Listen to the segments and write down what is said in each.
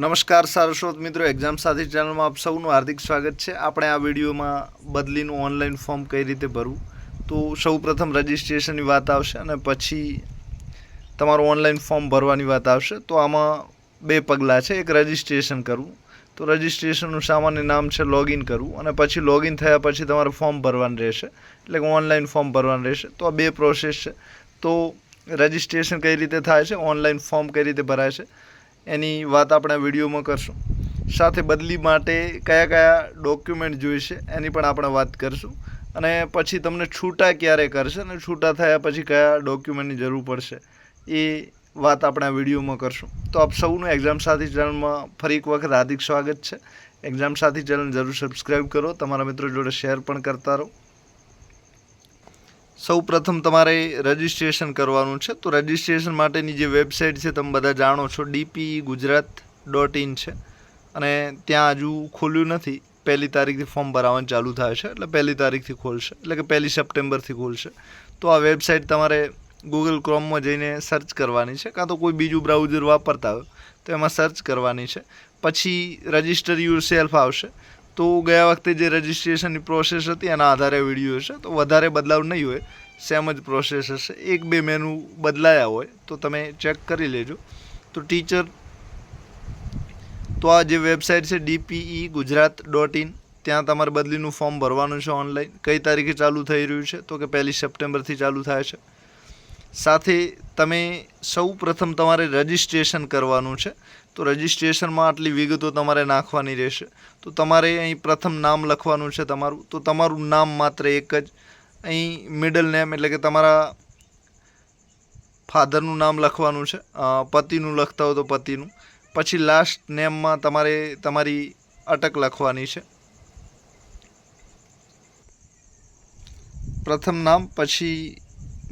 નમસ્કાર સારસ્વત મિત્રો એક્ઝામ સાથી ચેનલમાં આપ સૌનું હાર્દિક સ્વાગત છે. આપણે આ વિડીયોમાં બદલીનું ઓનલાઈન ફોર્મ કઈ રીતે ભરવું? તો સૌ પ્રથમ રજિસ્ટ્રેશનની વાત આવશે અને પછી તમારું ઓનલાઈન ફોર્મ ભરવાની વાત આવશે. તો આમાં બે પગલાં છે. એક રજિસ્ટ્રેશન કરવું. તો રજિસ્ટ્રેશનનું સામાન્ય નામ છે લોગિન કરવું અને પછી લોગિન થયા પછી તમારે ફોર્મ ભરવાનું રહેશે. એટલે કે ઓનલાઈન ફોર્મ ભરવાનું રહેશે. તો આ બે પ્રોસેસ છે. તો રજિસ્ટ્રેશન કઈ રીતે થાય છે? ઓનલાઈન ફોર્મ કઈ રીતે ભરાય છે? એની વાત આપણે વિડીયોમાં કરશું. સાથે બદલી માટે કયા કયા ડોક્યુમેન્ટ જોઈશે એની પણ આપણે વાત કરશું. અને પછી તમને છૂટા ક્યારે કરશે અને છૂટા થયા પછી કયા ડોક્યુમેન્ટની જરૂર પડશે એ વાત આપણે આ વિડીયોમાં કરશું. તો આપ સૌનું એક્ઝામ સાથી ચેનલમાં ફરી એક વખત હાર્દિક સ્વાગત છે. એક્ઝામ સાથી ચેનલ જરૂર સબસ્ક્રાઈબ કરો. તમારા મિત્રો જોડે શેર પણ કરતા રહો. સૌ પ્રથમ તમારે રજિસ્ટ્રેશન કરવાનું છે. તો રજિસ્ટ્રેશન માટેની જે વેબસાઇટ છે, તમે બધા જાણો છો ડીપી ગુજરાત ડોટ ઇન છે. અને ત્યાં હજુ ખોલ્યું નથી. પહેલી તારીખથી ફોર્મ ભરાવાનું ચાલુ થાય છે. એટલે પહેલી તારીખથી ખોલશે. એટલે કે પહેલી સપ્ટેમ્બરથી ખોલશે. તો આ વેબસાઇટ તમારે ગૂગલ ક્રોમમાં જઈને સર્ચ કરવાની છે. કાં તો કોઈ બીજું બ્રાઉઝર વાપરતા હોય, તો એમાં સર્ચ કરવાની છે. પછી રજિસ્ટર યુર સેલ્ફ આવશે. તો ગયા વખતે જે રજિસ્ટ્રેશનની પ્રોસેસ હતી, એના આધારે વીડિયો હશે. તો વધારે બદલાવ નહીં હોય. સેમ જ પ્રોસેસ હશે. એક બે મેનુ બદલાયા હોય, તો તમે ચેક કરી લેજો. તો ટીચર તો આ જે વેબસાઇટ છે ડીપીઈ ગુજરાત ડોટ ઇન ત્યાં તમારે બદલીનું ફોર્મ ભરવાનું છે ઓનલાઈન કઈ તારીખે ચાલુ થઈ રહ્યું છે? તો કે પહેલી સપ્ટેમ્બરથી ચાલુ થાય છે. સાથે તમે સૌ પ્રથમ તમારે રજિસ્ટ્રેશન કરવાનું છે. તો રજિસ્ટ્રેશનમાં આટલી વિગતો તમારે નાખવાની રહેશે. તો તમારે અહીં પ્રથમ નામ લખવાનું છે તમારું. તો તમારું નામ માત્ર એક જ. અહીં મિડલ નેમ એટલે કે તમારા ફાધરનું નામ લખવાનું છે. પતિનું લખતા હો તો પતિનું. પછી લાસ્ટ નેમમાં તમારે તમારી અટક લખવાની છે. પ્રથમ નામ, પછી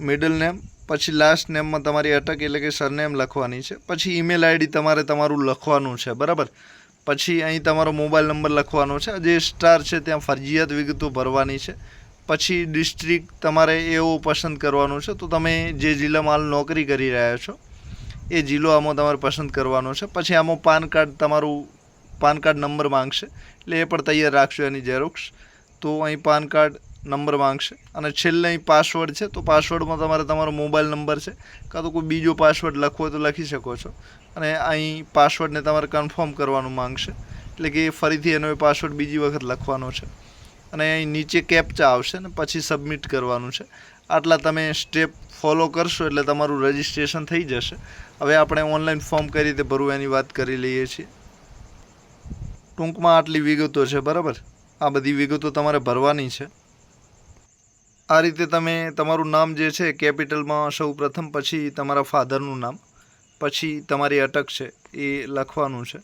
મિડલ નેમ પછી લાસ્ટ નેમમાં તમારી અટક એટલે કે સરનેમ લખવાની છે. પછી ઈમેલ આઈડી તમારે તમારું લખવાનું છે, બરાબર? પછી અહીં તમારો મોબાઈલ નંબર લખવાનો છે. જે સ્ટાર છે ત્યાં ફરજિયાત વિગતો ભરવાની છે. પછી ડિસ્ટ્રિક્ટ તમારે એવો પસંદ કરવાનું છે. તો તમે જે જિલ્લામાં હાલ નોકરી કરી રહ્યા છો, એ જિલ્લો આમાં તમારે પસંદ કરવાનો છે. પછી આમાં પાન કાર્ડ તમારું પાન કાર્ડ નંબર માંગશે. એટલે એ પણ તૈયાર રાખશો એની ઝેરોક્ષ તો અહીં પાન કાર્ડ નંબર માંગશે. અને છેલ્લે અહીં પાસવર્ડ છે, તો પાસવર્ડમાં તમારે તમારો મોબાઈલ નંબર છે, કાં તો કોઈ બીજો પાસવર્ડ લખવો હોય તો લખી શકો છો. અને અહીં પાસવર્ડને તમારે કન્ફર્મ કરવાનું માંગશે, એટલે કે ફરીથી એનો પાસવર્ડ બીજી વખત લખવાનો છે. અને અહીં નીચે કેપ્ચા આવશે ને પછી સબમિટ કરવાનું છે. આટલા તમે સ્ટેપ ફોલો કરશો એટલે તમારું રજિસ્ટ્રેશન થઈ જશે. હવે આપણે ઓનલાઈન ફોર્મ કઈ રીતે ભરવું એની વાત કરી લઈએ છીએ. ટૂંકમાં આટલી વિગતો છે, બરાબર? આ બધી વિગતો તમારે ભરવાની છે. આ રીતે તમે તમારું નામ જે છે, કેપિટલમાં સૌ પ્રથમ, પછી તમારા ફાધરનું નામ, પછી તમારી અટક છે, એ લખવાનું છે,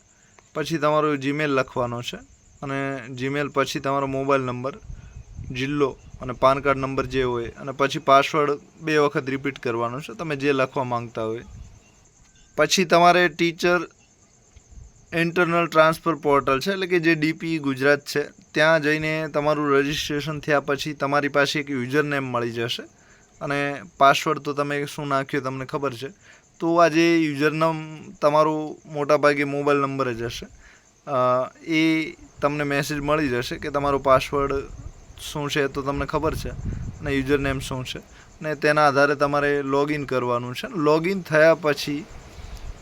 પછી તમારો જીમેલ લખવાનો છે, અને જીમેલ પછી તમારો મોબાઈલ નંબર, જિલ્લો અને પાન કાર્ડ નંબર જે હોય, અને પછી પાસવર્ડ બે વખત રિપીટ કરવાનો છે, તમે જે લખવા માંગતા હોય. પછી તમારે ટીચર ઇન્ટરનલ ટ્રાન્સફર પોર્ટલ છે, એટલે કે જે ડીપી ગુજરાત છે, ત્યાં જઈને તમારું રજિસ્ટ્રેશન થયા પછી તમારી પાસે એક યુઝર નેમ મળી જશે. અને પાસવર્ડ તો તમે શું નાખ્યો તમને ખબર છે? તો આ જે યુઝર નામ તમારું મોટાભાગે મોબાઈલ નંબર જ હશે. એ તમને મેસેજ મળી જશે કે તમારો પાસવર્ડ શું છે તો તમને ખબર છે અને યુઝર નેમ શું છે. ને તેના આધારે તમારે લોગિન કરવાનું છે. લોગિન થયા પછી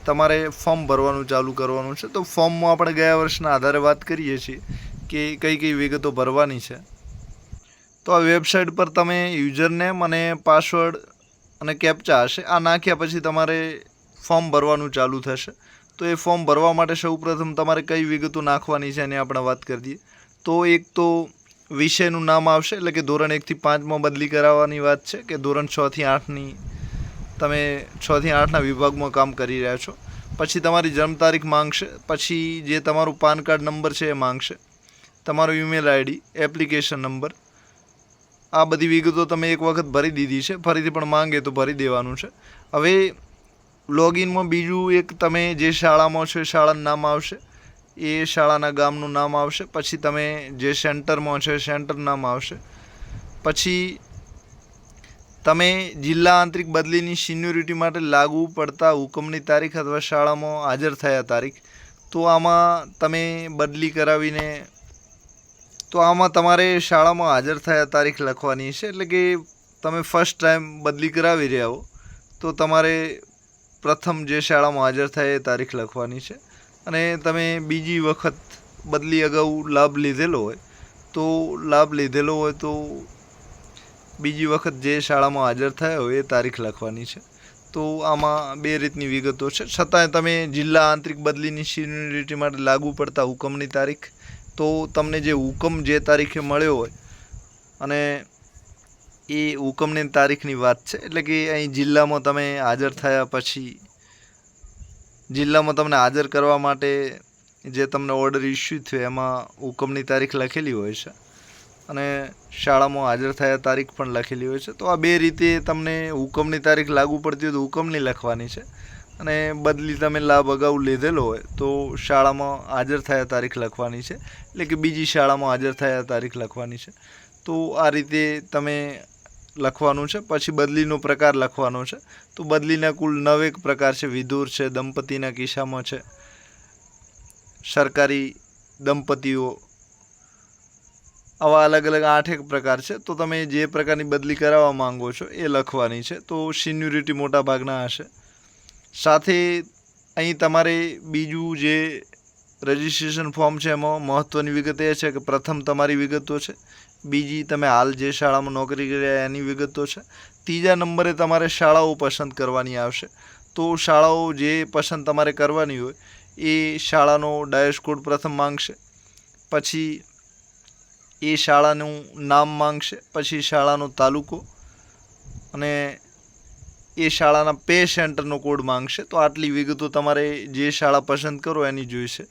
તમારે ફોર્મ ભરવાનું ચાલુ કરવાનું છે, તો ફોર્મમાં આપણે ગયા વર્ષના આધારે વાત કરીએ છીએ કે કઈ કઈ વિગતો ભરવાની છે. તો આ વેબસાઇટ પર તમે યુઝરનેમ અને પાસવર્ડ અને કેપ્ચા હશે, આ નાખ્યા પછી તમારે ફોર્મ ભરવાનું ચાલુ થશે. તો એ ફોર્મ ભરવા માટે સૌપ્રથમ તમારે કઈ વિગતો નાખવાની છે એની આપણે વાત કરી દઈએ. તો એક તો વિષયનું નામ આવશે, એટલે કે ધોરણ એકથી પાંચમાં બદલી કરાવવાની વાત છે, કે ધોરણ છથી આઠની તમે છથી આઠના વિભાગમાં કામ કરી રહ્યા છો. પછી તમારી જન્મ તારીખ માંગશે. પછી જે તમારું પાન કાર્ડ નંબર છે એ માંગશે. તમારો ઈમેલ આઈડી એપ્લિકેશન નંબર આ બધી વિગતો તમે એક વખત ભરી દીધી છે. ફરીથી પણ માંગે તો ભરી દેવાનું છે. હવે લોગિનમાં બીજું એક તમે જે શાળામાં છો એ શાળાનું નામ આવશે. એ શાળાના ગામનું નામ આવશે. પછી તમે જે સેન્ટરમાં છો એ સેન્ટર નામ આવશે. પછી તમે જિલ્લા આંતરિક બદલીની સિન્યોરિટી માટે લાગુ પડતા હુકમની તારીખ અથવા શાળામાં હાજર થયા તારીખ, તો આમાં તમે બદલી કરાવીને, તો આમાં તમારે શાળામાં હાજર થયા તારીખ લખવાની છે, એટલે કે તમે ફર્સ્ટ ટાઈમ બદલી કરાવી રહ્યા હો, તો તમારે પ્રથમ જે શાળામાં હાજર થાય એ તારીખ લખવાની છે. અને તમે બીજી વખત બદલી અગાઉ લાભ લીધેલો હોય, તો લાભ લીધેલો હોય તો બીજી વખત જે શાળામાં હાજર થયા હોય એ તારીખ લખવાની છે. તો આમાં બે રીતની વિગતો છે. છતાંય તમે જિલ્લા આંતરિક બદલીની સિન્યુરિટી માટે લાગુ પડતા હુકમની તારીખ, તો તમને જે હુકમ જે તારીખે મળ્યો હોય અને એ હુકમની તારીખની વાત છે. એટલે કે અહીં જિલ્લામાં તમે હાજર થયા પછી, જિલ્લામાં તમને હાજર કરવા માટે જે તમને ઓર્ડર ઇસ્યુ થયો, એમાં હુકમની તારીખ લખેલી હોય છે. અને શાળામાં હાજર થયા તારીખ પણ લખેલી હોય છે. તો આ બે રીતે તમને હુકમની તારીખ લાગુ પડતી હોય તો હુકમની લખવાની છે. અને બદલી તમે લાભ અગાઉ લીધેલો હોય તો શાળામાં હાજર થયા તારીખ લખવાની છે. એટલે કે બીજી શાળામાં હાજર થયા તારીખ લખવાની છે. તો આ રીતે તમે લખવાનું છે. પછી બદલીનો પ્રકાર લખવાનો છે. તો બદલીના કુલ નવેક પ્રકાર છે. વિધુર છે, દંપતીના કિસ્સામાં છે. સરકારી દંપતીઓ આવા અલગ અલગ આઠેક પ્રકાર છે. તો તમે જે પ્રકારની બદલી કરાવવા માંગો છો એ લખવાની છે. તો સિન્યુરિટી મોટા ભાગના હશે. સાથે અહીં તમારે બીજું જે રજિસ્ટ્રેશન ફોર્મ છે એમાં મહત્ત્વની વિગત એ છે કે પ્રથમ તમારી વિગતો છે. બીજી તમે હાલ જે શાળામાં નોકરી કરી રહ્યા એની વિગતો છે. ત્રીજા નંબરે તમારે શાળાઓ પસંદ કરવાની આવશે. તો શાળાઓ જે પસંદ તમારે કરવાની હોય એ શાળાનો ડાયસ કોડ પ્રથમ માંગશે. પછી એ શાળાનું નામ માંગશે, પછી શાળાનો તાલુકો. અને એ શાળાના પે સેન્ટરનો કોડ માંગશે. તો આટલી વિગતો તમારે જે શાળા પસંદ કરો એની જોઈશે.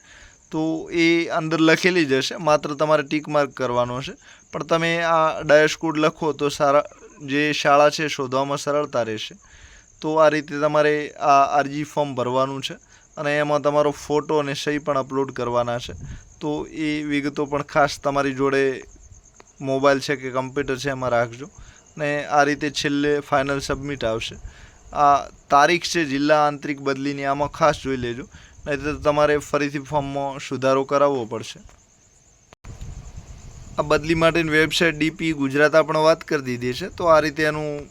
તો એ અંદર લખેલી જ હશે. માત્ર તમારે ટીક માર્ક કરવાનો હશે. પણ તમે આ ડાયસ કોડ લખો તો સારા જે શાળા છે શોધવામાં સરળતા રહેશે. તો આ રીતે તમારે આ અરજી ફોર્મ ભરવાનું છે. અને એમાં તમારો ફોટો અને સહી પણ અપલોડ કરવાના છે. તો એ વિગતો પણ ખાસ તમારી જોડે મોબાઈલ છે કે કમ્પ્યુટર છે એમાં રાખજો. ને આ રીતે છેલ્લે ફાઇનલ સબમિટ આવશે. આ તારીખ છે જિલ્લા આંતરિક બદલીની, આમાં ખાસ જોઈ લેજો. નહીં તો તમારે ફરીથી ફોર્મમાં સુધારો કરાવવો પડશે. આ બદલી માટેની વેબસાઇટ ડીપી ગુજરાત આપણે વાત કરી દીધી છે. તો આ રીતે એનું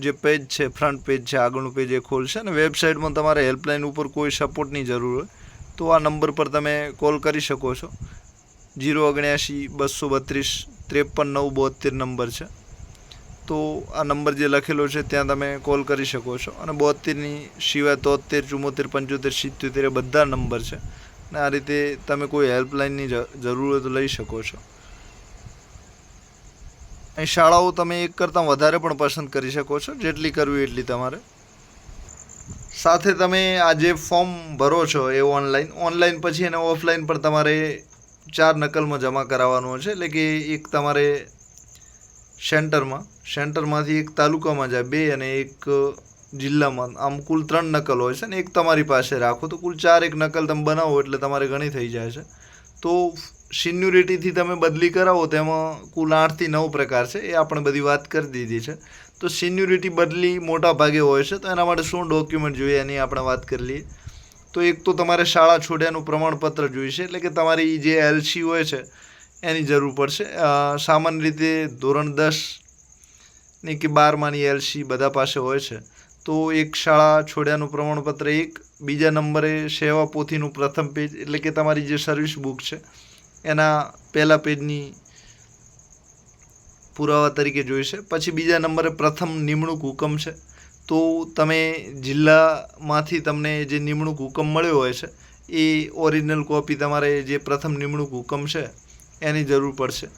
જે પેજ છે ફ્રન્ટ પેજ છે, આગળનું પેજ એ ખોલશે અને વેબસાઇટમાં તમારે હેલ્પલાઇન ઉપર કોઈ સપોર્ટની જરૂર હોય, તો આ નંબર પર તમે કોલ કરી શકો છો. જીરો ઓગણ્યાસી બસો બત્રીસ, ત્રેપન નવ બોતેર નંબર છે. તો આ નંબર જે લખેલો છે, ત્યાં તમે કોલ કરી શકો છો. અને બોતેરની સિવાય તોતેર ચુમ્મોતેર પંચોતેર સિત્યોતેર બધા નંબર છે. અને આ રીતે તમે કોઈ હેલ્પલાઇનની જરૂર હોય તો લઈ શકો છો. અહીં શાળાઓ તમે એક કરતાં વધારે પણ પસંદ કરી શકો છો. જેટલી કરવી એટલી તમારે. સાથે તમે આ જે ફોર્મ ભરો છો એ ઓનલાઈન ઓનલાઈન પછી એને ઓફલાઈન પણ તમારે ચાર નકલમાં જમા કરાવવાનું છે. એટલે કે એક તમારે સેન્ટરમાં, સેન્ટરમાંથી એક તાલુકામાં જાય બે અને એક જિલ્લામાં. આમ કુલ ત્રણ નકલ હોય છે ને એક તમારી પાસે રાખો તો કુલ ચાર એક નકલ તમે બનાવો એટલે તમારે ઘણી થઈ જાય છે. તો સિન્યુરિટીથી તમે બદલી કરાવો તેમાં કુલ આઠથી નવ પ્રકાર છે, એ આપણે બધી વાત કરી દીધી છે. તો સિન્યુરિટી બદલી મોટા ભાગે હોય છે, તો એના માટે શું ડોક્યુમેન્ટ જોઈએ એની આપણે વાત કરી લઈએ. તો એક તો તમારે શાળા છોડ્યાનું પ્રમાણપત્ર જોઈશે, એટલે કે તમારી જે એલસી હોય છે, એની જરૂર પડશે. સામાન્ય રીતે ધોરણ દસની કે બારમાની એલસી બધા પાસે હોય છે. તો એક શાળા છોડ્યાનું પ્રમાણપત્ર એક, બીજા નંબરે સેવા પોથીનું પ્રથમ પેજ, એટલે કે તમારી જે સર્વિસ બુક છે એના પહેલા પેજની પુરાવા તરીકે જોઈશે પછી બીજા નંબરે પ્રથમ નિમણૂક હુકમ છે. તો તમે જિલ્લામાંથી તમને જે નિમણૂક હુકમ મળ્યો હોય છે, એ ઓરિજિનલ કોપી તમારે જે પ્રથમ નિમણૂક હુકમ છે, એની જરૂર પડશે.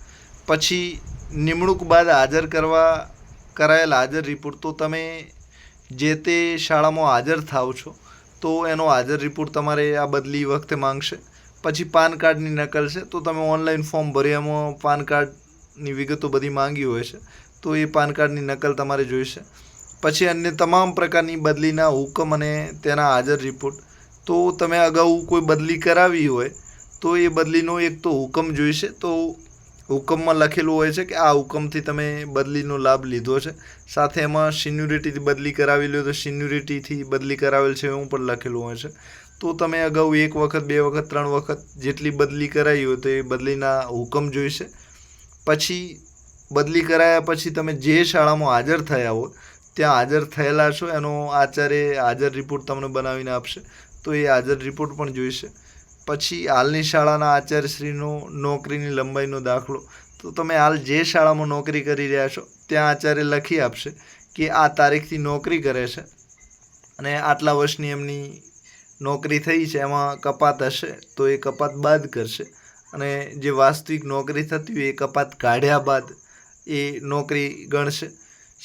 પછી નિમણૂક બાદ હાજર કરવા, કરાયેલ હાજર રિપોર્ટ, તો તમે જે તે શાળામાં હાજર થાવ છો, તો એનો હાજર રિપોર્ટ તમારે આ બદલી વખતે માંગશે. પછી પાન કાર્ડની નકલ છે, તો તમે ઓનલાઈન ફોર્મ ભર્યામાં પાન કાર્ડની વિગતો બધી માંગી હોય છે, તો એ પાન કાર્ડની નકલ તમારે જોઈશે. પછી અન્ય તમામ પ્રકારની બદલીના હુકમ અને તેના હાજર રિપોર્ટ. તો તમે અગાઉ કોઈ બદલી કરાવી હોય, તો એ બદલીનો એક તો હુકમ જોઈશે, તો હુકમમાં લખેલું હોય છે કે આ હુકમથી તમે બદલીનો લાભ લીધો છે. સાથે એમાં સિન્યુરિટીથી બદલી કરાવી લો, તો સિન્યુરિટીથી બદલી કરાવેલ છે, એવું પણ લખેલું હોય છે. તો તમે અગાઉ એક વખત, બે વખત, ત્રણ વખત જેટલી બદલી કરાવી હોય તો એ બદલીના હુકમ જોઈશે. પછી બદલી કરાયા પછી તમે જે શાળામાં હાજર થયા હો ત્યાં હાજર થયેલા છો, એનો આચાર્ય હાજર રિપોર્ટ તમને બનાવીને આપશે, તો એ હાજર રિપોર્ટ પણ જોઈશે. પછી હાલની શાળાના આચાર્યશ્રીનો નોકરીની લંબાઈનો દાખલો, તો તમે હાલ જે શાળામાં નોકરી કરી રહ્યા છો, ત્યાં આચાર્ય લખી આપશે કે આ તારીખથી નોકરી કરે છે અને આટલા વર્ષની એમની નોકરી થઈ છે, એમાં કપાત હશે, તો એ કપાત બાદ કરશે. અને જે વાસ્તવિક નોકરી થતી હોય, એ કપાત કાઢ્યા બાદ એ નોકરી ગણશે.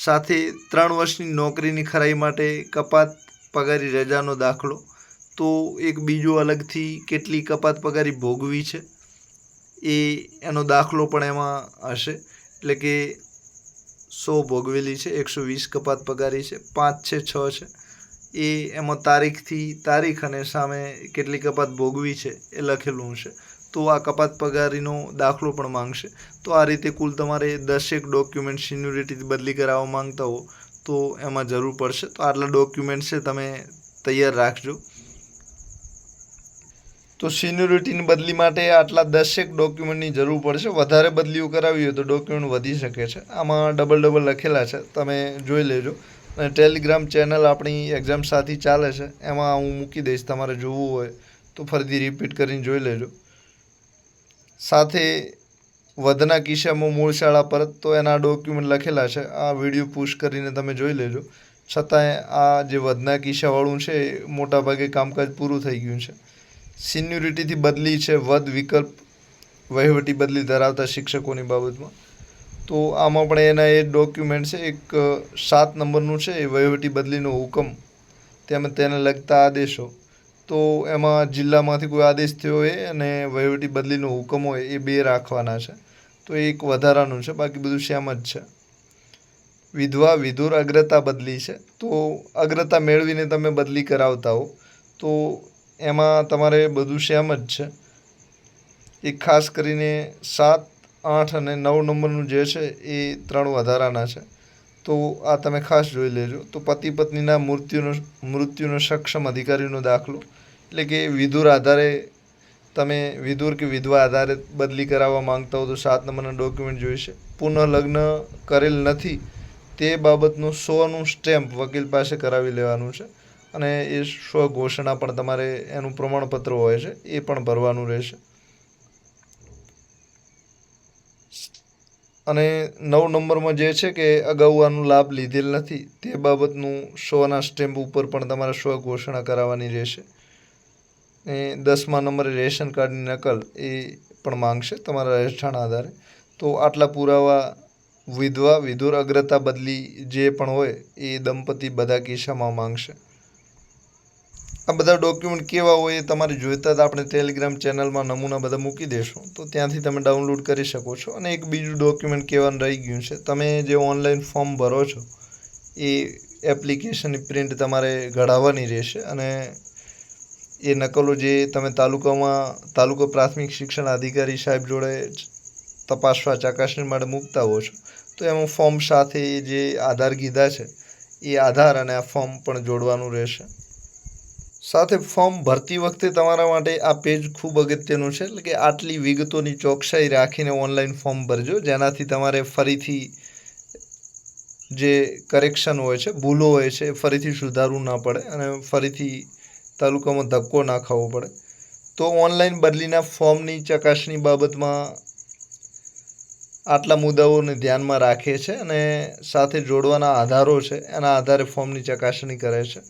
સાથે ત્રણ વર્ષની નોકરીની ખરાઈ માટે કપાત પગારી રજાનો દાખલો. તો એક બીજો અલગથી કેટલી કપાત પગારી ભોગવી છે, એ એનો દાખલો પણ એમાં હશે. એટલે કે સો ભોગવેલી છે, એકસો વીસ કપાત પગારી છે, પાંચ છે, છ છે. એ એમાં તારીખથી, તારીખ અને સામે કેટલી કપાત ભોગવી છે એ લખેલું હશે તો આ કપાત પગારીનો દાખલો પણ માંગશે. તો આ રીતે કુલ તમારે દસેક ડોક્યુમેન્ટ સિન્યુરિટી બદલી કરાવવા માંગતા હો, તો એમાં જરૂર પડશે. તો આટલા ડોક્યુમેન્ટ છે તમે તૈયાર રાખજો. તો સિન્યુરિટીની બદલી માટે આટલા દસેક ડોક્યુમેન્ટની જરૂર પડશે. વધારે બદલીઓ કરાવી હોય તો ડોક્યુમેન્ટ વધી શકે છે. આમાં ડબલ ડબલ લખેલા છે. તમે જોઈ લેજો. અને ટેલિગ્રામ ચેનલ આપણી એક્ઝામ સાથી ચાલે છે, એમાં હું મૂકી દઈશ તમારે જોવું હોય તો ફરીથી રિપીટ કરીને જોઈ લેજો. સાથે વધના કિસ્સામાં મૂળ શાળા પરત તો એના ડોક્યુમેન્ટ લખેલા છે, આ વીડિયો પુશ કરીને તમે જોઈ લેજો. છતાંય આ જે વધના કિસ્સાવાળું છે, એ મોટાભાગે કામકાજ પૂરું થઈ ગયું છે. સિન્યુરિટીથી બદલી છે વધ વિકલ્પ વહીવટી બદલી ધરાવતા શિક્ષકોની બાબતમાં. તો આમાં પણ એના એ ડોક્યુમેન્ટ છે, એક સાત નંબરનું છે, એ વહીવટી બદલીનો હુકમ. તેમજ તેને લગતા આદેશો. તો એમાં જિલ્લામાંથી કોઈ આદેશ થયો હોય અને વહીવટી બદલીનો હુકમ હોય, એ બે રાખવાના છે. તો એ એક વધારાનું છે, બાકી બધું સેમ જ છે. વિધવા વિધુર અગ્રતા બદલી છે. તો અગ્રતા મેળવીને તમે બદલી કરાવતા હો. તો એમાં તમારે બધું સેમ જ છે. એ ખાસ કરીને સાત આઠ અને નવ નંબરનું જે છે એ ત્રણ વધારાના છે. તો આ તમે ખાસ જોઈ લેજો. તો પતિ પત્નીના મૃત્યુનો મૃત્યુનો સક્ષમ અધિકારીનો દાખલો. એટલે કે વિધુર આધારે તમે વિધુર કે વિધવા આધારે બદલી કરાવવા માંગતા હો તો સાત નંબરના ડોક્યુમેન્ટ જોઈશે. પુનઃ લગ્ન કરેલ નથી. તે બાબતનું સોનું સ્ટેમ્પ વકીલ પાસે કરાવી લેવાનું છે. અને એ સ્વ ઘોષણા પણ તમારે એનું પ્રમાણપત્ર હોય છે. એ પણ ભરવાનું રહેશે. અને નવ નંબરમાં જે છે કે અગાઉ આનો લાભ લીધેલ નથી, તે બાબતનું શોના સ્ટેમ્પ ઉપર પણ તમારે સ્વ ઘોષણા કરાવવાની રહેશે. એ દસમા નંબરે રેશન કાર્ડની નકલ એ પણ માંગશે તમારા રહેઠાણ આધારે. તો આટલા પુરાવા વિધવા, વિધુર અગ્રતા બદલી જે પણ હોય એ દંપતી બધા કિસ્સામાં માંગશે. આ બધા ડોક્યુમેન્ટ કેવા હોય એ તમારે જોઈતા જ આપણે ટેલિગ્રામ ચેનલમાં નમૂના બધા મૂકી દેશું. તો ત્યાંથી તમે ડાઉનલોડ કરી શકો છો. અને એક બીજું ડોક્યુમેન્ટ કહેવાનું રહી ગયું છે. તમે જે ઓનલાઈન ફોર્મ ભરો છો, એ એપ્લિકેશનની પ્રિન્ટ તમારે ઘડાવવાની રહેશે. અને એ નકલો જે તમે તાલુકામાં, તાલુકો પ્રાથમિક શિક્ષણ અધિકારી સાહેબ જોડે તપાસવા ચકાસણી માટે મૂકતા હો છો, તો એમાં ફોર્મ સાથે જે આધાર કીધા છે, એ આધાર અને આ ફોર્મ પણ જોડવાનું રહેશે. સાથે ફોર્મ ભરતી વખતે તમારા માટે આ પેજ ખૂબ અગત્યનું છે, એટલે કે આટલી વિગતોની ચોકસાઈ રાખીને ઓનલાઈન ફોર્મ ભરજો, જેનાથી તમારે ફરીથી જે કરેક્શન હોય છે, ભૂલો હોય છે ફરીથી સુધારવું ના પડે અને ફરીથી તાલુકામાં ધક્કો ના ખાવો પડે. તો ઓનલાઈન બદલીના ફોર્મની ચકાસણી બાબતમાં આટલા મુદ્દાઓને ધ્યાનમાં રાખે છે અને સાથે જોડવાના આધારો છે, એના આધારે ફોર્મની ચકાસણી કરે છે.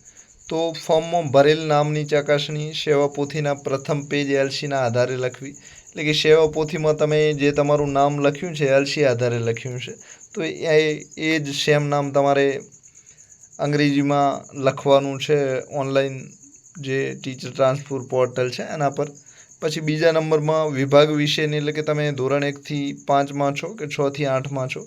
તો ફોર્મમાં ભરેલ નામની ચકાસણી, સેવા પોથીના પ્રથમ પેજ એલસીના આધારે લખવી. એટલે કે સેવા પોથીમાં તમે જે તમારું નામ લખ્યું છે, એલસી આધારે લખ્યું છે, તો એ એ જ સેમ નામ તમારે અંગ્રેજીમાં લખવાનું છે, ઓનલાઈન જે ટીચર ટ્રાન્સફર પોર્ટલ છે, એના પર પછી બીજા નંબરમાં વિભાગ વિશેની, એટલે કે તમે ધોરણ એકથી પાંચમાં છો કે છથી આઠમાં છો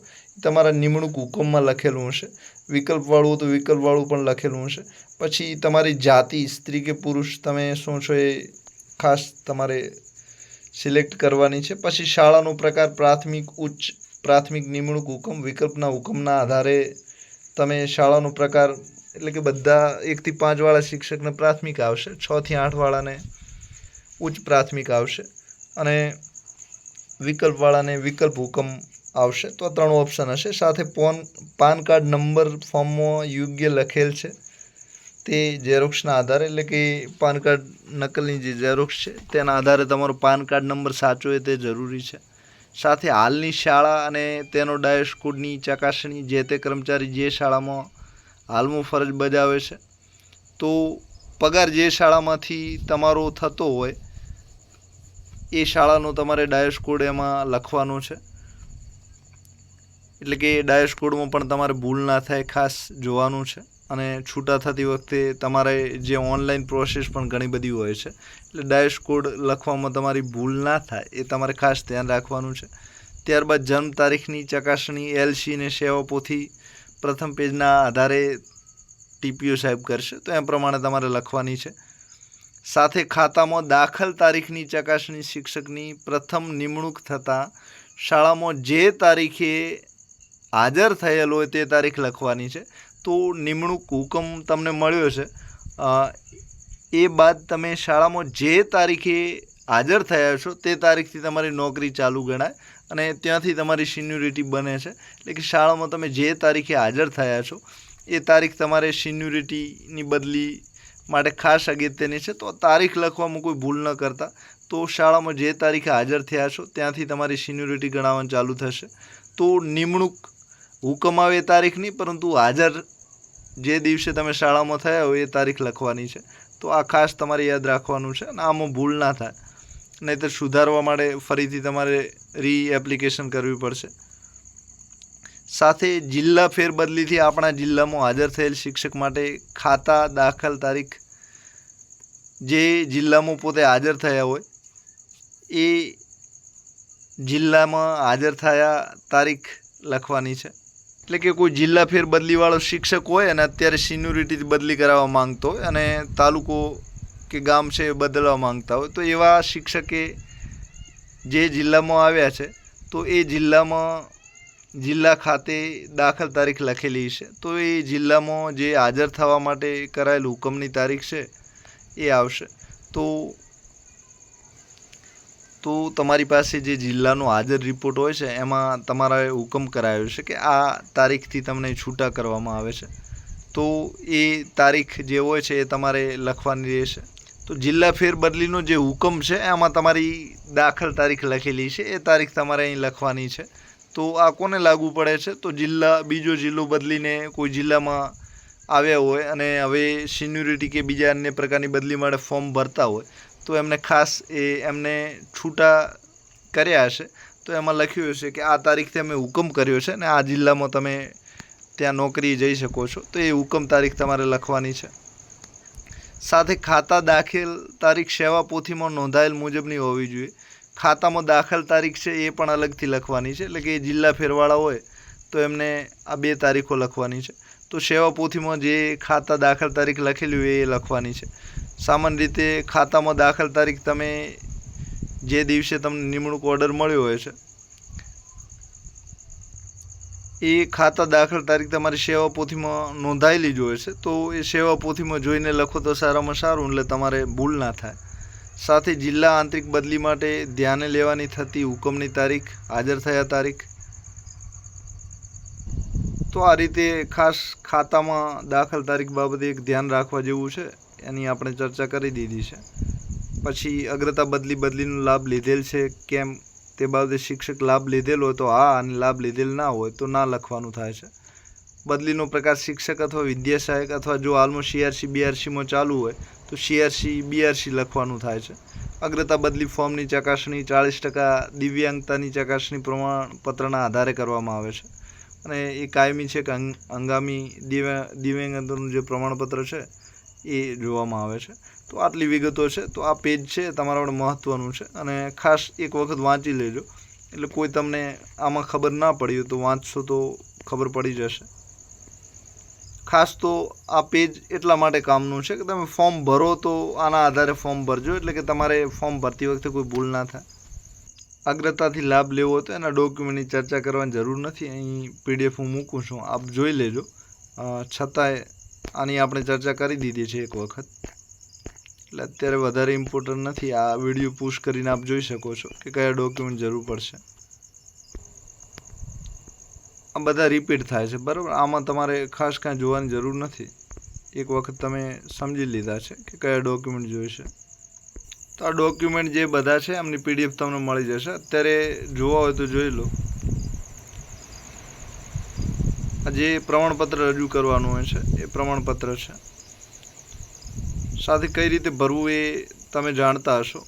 તમારા નિમણૂક હુકમમાં લખેલું હશે. વિકલ્પવાળું તો વિકલ્પવાળું પણ લખેલું હશે. પછી તમારી જાતિ, સ્ત્રી કે પુરુષ, તમે શું છો એ ખાસ તમારે સિલેક્ટ કરવાની છે. પછી શાળાનો પ્રકાર, પ્રાથમિક, ઉચ્ચ પ્રાથમિક નિમણૂક હુકમ, વિકલ્પના હુકમના આધારે તમે શાળાનો પ્રકાર, એટલે કે બધા એકથી પાંચવાળા શિક્ષકને પ્રાથમિક આવશે, છથી આઠવાળાને ઉચ્ચ પ્રાથમિક આવશે અને વિકલ્પવાળાને વિકલ્પ હુકમ આવશે. તો ત્રણ ઓપ્શન હશે. સાથે પોન, પાન કાર્ડ નંબર ફોર્મમાં યોગ્ય લખેલ છે. તે ઝેરોક્ષના આધારે, એટલે કે પાન કાર્ડ નકલની જે ઝેરોક્ષ છે, તેના આધારે તમારો પાન કાર્ડ નંબર સાચો હોય તે જરૂરી છે. સાથે હાલની શાળા અને તેનો ડાયસ કોડની ચકાસણી જે તે કર્મચારી જે શાળામાં હાલમાં ફરજ બજાવે છે. તો પગાર જે શાળામાંથી તમારો થતો હોય એ શાળાનો તમારે ડાયસ કોડ એમાં લખવાનો છે. એટલે કે ડાયસ કોડમાં પણ તમારે ભૂલ ના થાય, ખાસ જોવાનું છે. અને છૂટા થતી વખતે તમારે જે ઓનલાઈન પ્રોસેસ પણ ઘણી બધી હોય છે. એટલે ડાયસ કોડ લખવામાં તમારી ભૂલ ના થાય, એ તમારે ખાસ ધ્યાન રાખવાનું છે. ત્યારબાદ જન્મ તારીખની ચકાસણી એલસી અને સેવા પોથી પ્રથમ પેજના આધારે ટીપીઓ સાહેબ કરશે, તો એ પ્રમાણે તમારે લખવાની છે. સાથે ખાતામાં દાખલ તારીખની ચકાસણી શિક્ષકની પ્રથમ નિમણૂક થતાં શાળામાં જે તારીખે હાજર થયેલ હોય તે તારીખ લખવાની છે. તો નિમણૂક હુકમ તમને મળ્યો છે. એ બાદ તમે શાળામાં જે તારીખે હાજર થયા છો તે તારીખથી તમારી નોકરી ચાલુ ગણાય અને ત્યાંથી તમારી સિન્યુરિટી બને છે. એટલે કે શાળામાં તમે જે તારીખે હાજર થયા છો એ તારીખ તમારે સિન્યુરિટીની બદલી માટે ખાસ અગત્યની છે. તો તારીખ લખવામાં કોઈ ભૂલ ન કરતા. તો શાળામાં જે તારીખે હાજર થયા છો, ત્યાંથી તમારી સિન્યોરિટી ગણાવવાનું ચાલુ થશે. તો નિમણૂક હુકમ આવે એ તારીખ નહીં પરંતુ હાજર જે દિવસે તમે શાળામાં થયા હોય એ તારીખ લખવાની છે. તો આ ખાસ તમારે યાદ રાખવાનું છે અને આમાં ભૂલ ના થાય. નહીંતર સુધારવા માટે ફરીથી તમારે રી એપ્લિકેશન કરવી પડશે. સાથે જિલ્લા ફેરબદલીથી આપણા જિલ્લામાં હાજર થયેલ શિક્ષક માટે ખાતા દાખલ તારીખ જે જિલ્લામાં પોતે હાજર થયા હોય, એ જિલ્લામાં હાજર થયા તારીખ લખવાની છે. એટલે કે કોઈ જિલ્લા ફેર બદલીવાળો શિક્ષક હોય અને અત્યારે સિન્યુરિટી બદલી કરાવવા માંગતો હોય અને તાલુકો કે ગામ છે એ બદલવા માંગતા હોય, તો એવા શિક્ષકે જે જિલ્લામાં આવ્યા છે, તો એ જિલ્લામાં જિલ્લા ખાતે દાખલ તારીખ લખેલી છે. તો એ જિલ્લામાં જે હાજર થવા માટે કરાયેલ હુકમની તારીખ છે, એ આવશે. તો તો તમારી પાસે જે જિલ્લાનો હાજર રિપોર્ટ હોય છે, એમાં તમારા હુકમ કરાયો છે કે આ તારીખથી તમને છૂટા કરવામાં આવે છે. તો એ તારીખ જે હોય છે, એ તમારે લખવાની રહેશે. તો જિલ્લા ફેરબદલીનો જે હુકમ છે, એમાં તમારી દાખલ તારીખ લખેલી છે, એ તારીખ તમારે અહીં લખવાની છે. તો આ કોને લાગુ પડે છે? તો જિલ્લા, બીજો જિલ્લો બદલીને કોઈ જિલ્લામાં આવ્યા હોય અને હવે સિન્યુરિટી કે બીજા અન્ય પ્રકારની બદલી માટે ફોર્મ ભરતા હોય, તો એમને ખાસ એ એમને છૂટા કર્યા હશે. તો એમાં લખ્યું હશે કે આ તારીખથી અમે હુકમ કર્યો છે અને આ જિલ્લામાં તમે ત્યાં નોકરી જઈ શકો છો. તો એ હુકમ તારીખ તમારે લખવાની છે. સાથે ખાતા દાખલ તારીખ સેવા પોથીમાં નોંધાયેલ મુજબની હોવી જોઈએ. ખાતામાં દાખલ તારીખ છે એ પણ અલગથી લખવાની છે. એટલે કે જિલ્લા ફેરવાળા હોય તો એમને આ બે તારીખો લખવાની છે. તો સેવા પોથીમાં જે ખાતા દાખલ તારીખ લખેલી હોય એ લખવાની છે. સામાન્ય રીતે ખાતામાં દાખલ તારીખ તમે જે દિવસે તમને નિમણૂક ઓર્ડર મળ્યો હોય છે, એ ખાતા દાખલ તારીખ તમારી સેવા પોથીમાં નોંધાયેલી જ હોય છે. તો એ સેવા પોથીમાં જોઈને લખો તો સારામાં સારું, એટલે તમારે ભૂલ ના થાય. સાથે જિલ્લા આંતરિક બદલી માટે ધ્યાને લેવાની થતી હુકમની તારીખ, હાજર થયા તારીખ. તો આ રીતે ખાસ ખાતામાં દાખલ તારીખ બાબતે એક ધ્યાન રાખવા જેવું છે, એની આપણે ચર્ચા કરી દીધી છે. પછી અગ્રતા બદલી બદલીનો લાભ લીધેલ છે, કેમ તે બાબતે શિક્ષક લાભ લીધેલ હોય તો હા અને લાભ લીધેલ ના હોય તો ના લખવાનું થાય છે. બદલીનો પ્રકાર શિક્ષક અથવા વિદ્યા સહાયક અથવા જો હાલમાં સીઆરસી બીઆરસીમાં ચાલુ હોય, તો સીઆરસી બીઆરસી લખવાનું થાય છે. અગ્રતા બદલી ફોર્મની ચકાસણી, ચાળીસ ટકા દિવ્યાંગતાની ચકાસણી પ્રમાણપત્રના આધારે કરવામાં આવે છે. અને એ કાયમી છે કે હંગામી દિવ્યા, દિવ્યાંગતાનું જે પ્રમાણપત્ર છે, એ જોવામાં આવે છે. તો આટલી વિગતો છે, તો આ પેજ છે, તમારા માટે મહત્ત્વનું છે. અને ખાસ એક વખત વાંચી લેજો. એટલે કોઈ તમને આમાં ખબર ના પડી હોય તો વાંચશો તો ખબર પડી જશે. ખાસ તો આ પેજ એટલા માટે કામનું છે કે તમે ફોર્મ ભરો તો આના આધારે ફોર્મ ભરજો, એટલે કે તમારે ફોર્મ ભરતી વખતે કોઈ ભૂલ ના થાય. અગ્રતાથી લાભ લેવો તો એના ડોક્યુમેન્ટની ચર્ચા કરવાની જરૂર નથી. અહીં પીડીએફ હું મૂકું છું. આપ જોઈ લેજો. છતાંય આની આપણે ચર્ચા કરી દીધી છે એક વખત. એટલે અત્યારે વધારે ઇમ્પોર્ટન્ટ નથી. આ વીડિયો પુશ કરીને આપ જોઈ શકો છો કે કયા ડોક્યુમેન્ટ જરૂર પડશે. આ બધા રિપીટ થાય છે. બરાબર? આમાં તમારે ખાસ કાંઈ જોવાની જરૂર નથી. એક વખત તમે સમજી લીધા છે કે કયા ડોક્યુમેન્ટ જોઈશે તો આ ડોક્યુમેન્ટ જે બધા છે, એમની પીડીએફ તમને મળી જશે. અત્યારે જોવા હોય તો જોઈ લો. આ જે પ્રમાણપત્ર રજૂ કરવાનું હોય છે, એ પ્રમાણપત્ર છે. સાથે કઈ રીતે ભરવું એ તમે જાણતા હશો.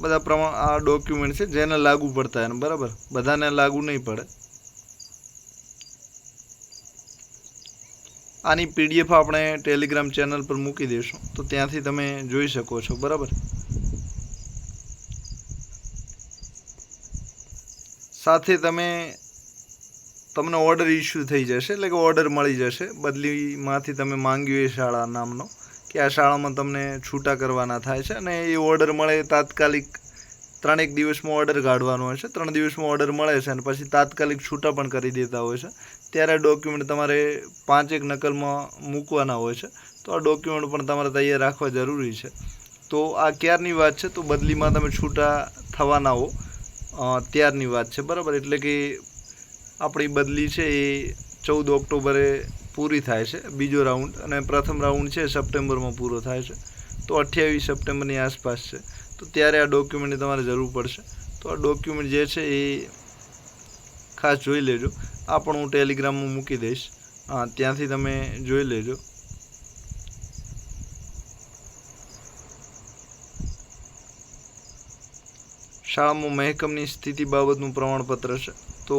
બધા પ્રમાણ આ ડોક્યુમેન્ટ છે, જેને લાગુ પડતા એને બરાબર? બધાને લાગુ નહીં પડે. આની પીડીએફ આપણે ટેલિગ્રામ ચેનલ પર મૂકી દઈશું. તો ત્યાંથી તમે જોઈ શકો છો, બરાબર? સાથે તમે તમને ઓર્ડર ઇસ્યુ થઈ જશે, એટલે કે ઓર્ડર મળી જશે. બદલીમાંથી તમે માંગ્યું એ શાળા નામનો. કે આ શાળામાં તમને છૂટા કરવાના થાય છે અને એ ઓર્ડર મળે તાત્કાલિક ત્રણેક દિવસમાં ઓર્ડર કાઢવાનો હોય છે. ત્રણ દિવસમાં ઓર્ડર મળે છે અને પછી તાત્કાલિક છૂટા પણ કરી દેતા હોય છે. ત્યારે ડોક્યુમેન્ટ તમારે પાંચેક નકલમાં મૂકવાના હોય છે. તો આ ડોક્યુમેન્ટ પણ તમારે તૈયાર રાખવા જરૂરી છે. તો આ ક્યારની વાત છે? તો બદલીમાં તમે છૂટા થવાના હો. ત્યારની વાત છે. બરાબર? એટલે કે આપણી બદલી છે એ ચૌદ ઓક્ટોબરે પૂરી થાય છે. બીજો રાઉન્ડ અને પ્રથમ રાઉન્ડ છે સપ્ટેમ્બરમાં પૂરો થાય છે. તો અઠ્યાવીસ સપ્ટેમ્બરની આસપાસ છે. તો ત્યારે આ ડોક્યુમેન્ટની તમારે જરૂર પડશે. તો આ ડોક્યુમેન્ટ જે છે એ ખાસ જોઈ લેજો. આ પણ હું ટેલિગ્રામમાં મૂકી દઈશ. હા, ત્યાંથી તમે જોઈ લેજો. શાળામાં મહેકમની સ્થિતિ બાબતનું પ્રમાણપત્ર છે. તો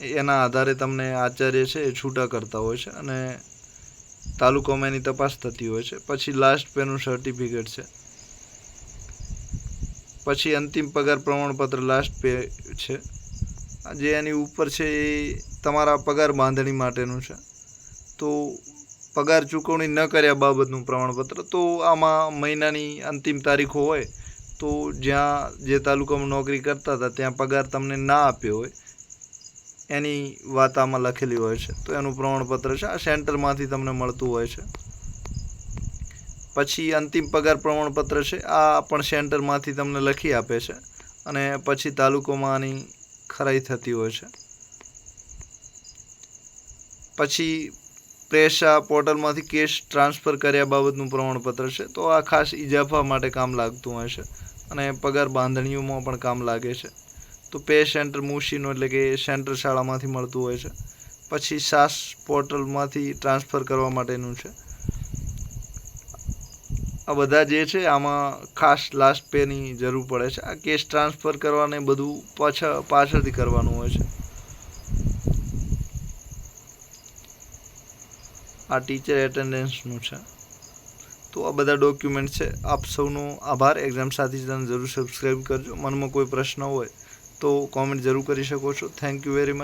એના આધારે તમને આચાર્ય છે એ છૂટા કરતા હોય છે અને તાલુકામાં એની તપાસ થતી હોય છે. પછી લાસ્ટ પેનું સર્ટિફિકેટ છે. પછી અંતિમ પગાર પ્રમાણપત્ર લાસ્ટ પે છે. જે એની ઉપર છે એ તમારા પગાર બાંધણી માટેનું છે. તો પગાર ચૂકવણી ન કર્યા બાબતનું પ્રમાણપત્ર, તો આમાં મહિનાની અંતિમ તારીખો હોય, તો જ્યાં જે તાલુકામાં નોકરી કરતા હતા, ત્યાં પગાર તમને ના આપ્યો હોય એની વાત લખેલી હોય છે. તો એનું પ્રમાણપત્ર છે. આ સેન્ટરમાંથી તમને મળતું હોય છે. પછી અંતિમ પગાર પ્રમાણપત્ર છે. આ પણ સેન્ટરમાંથી તમને લખી આપે છે. અને પછી તાલુકોમાં આની ખરાઈ થતી હોય છે. પછી પ્રેસા પોર્ટલમાંથી કેશ ટ્રાન્સફર કર્યા બાબતનું પ્રમાણપત્ર છે. તો આ ખાસ ઇજાફા માટે કામ લાગતું હોય છે. અને પગાર બાંધણીઓમાં પણ કામ લાગે છે. તો પે સેન્ટર મુશીનો એટલે કે સેન્ટર શાળામાંથી મળતું હોય છે. પછી સાસ પોર્ટલમાંથી ટ્રાન્સફર કરવા માટેનું છે. આ બધા જે છે આમાં ખાસ લાસ્ટ પેની જરૂર પડે છે. આ કેસ ટ્રાન્સફર કરવાને બધું પાછળ પાછળથી કરવાનું હોય છે. આ ટીચર એટેન્ડન્સનું છે. તો આ બધા ડોક્યુમેન્ટ છે. આપ સૌનો આભાર. એક્ઝામ સાથી જરૂર સબસ્ક્રાઈબ કરજો. મનમાં કોઈ પ્રશ્ન હોય તો કોમેન્ટ જરૂર કરી શકો છો. Thank you very much